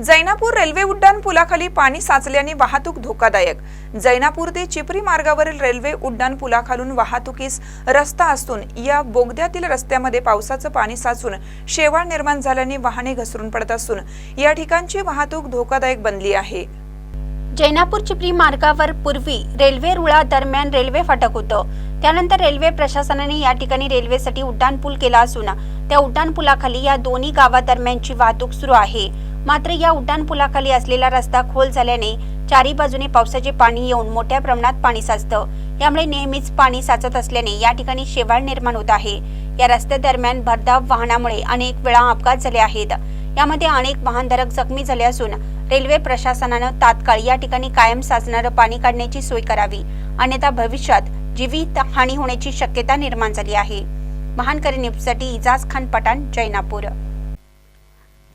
Jainapur railway उड्डाण पुलाखाली पाणी साचल्याने वाहतूक धोकादायक. जैनापूर ते चिपरी मार्गावरील रेल्वे उड्डाण पुलाखालून वाहतुकीस रस्ता असून या बोगद्यातील रस्त्यामध्ये पावसाचं पाणी साचून शेवाळ निर्माण झाल्याने वाहने घसरून पडत असून या ठिकाणची वाहतूक धोकादायक बनली आहे. जैनापूर चिपरी मार्गावर पूर्वी रेल्वे रुळा दरम्यान रेल्वे फाटक होतं. त्यानंतर रेल्वे प्रशासनाने या ठिकाणी रेल्वेसाठी उड्डाण पूल केला असून त्या उड्डाण पुलाखाली या दोन्ही गावादरम्यानची वाहतूक सुरू आहे. मात्र या उड्डाण पुलाखाली असलेला रस्ता खोल झाल्याने चारी बाजूने पावसाचे पाणी येऊन मोठ्या प्रमाणात पाणी साचतं. यामुळे नेहमीच पाणी साचत असल्याने या ठिकाणी शेवाळ निर्माण होत आहे. या रस्त्या दरम्यान भरधाव वाहनामुळे अनेक वेळा अपघात झाले आहेत. यामध्ये अनेक वाहनधारक जखमी झाले असून रेल्वे प्रशासनानं तात्काळ या ठिकाणी कायम साचणारं पाणी काढण्याची सोय करावी. अन्यथा भविष्यात जीवित हानी होण्याची शक्यता निर्माण झाली आहे. महानकरी न्यूजसाठी इजाज खान पठाण जैनापूर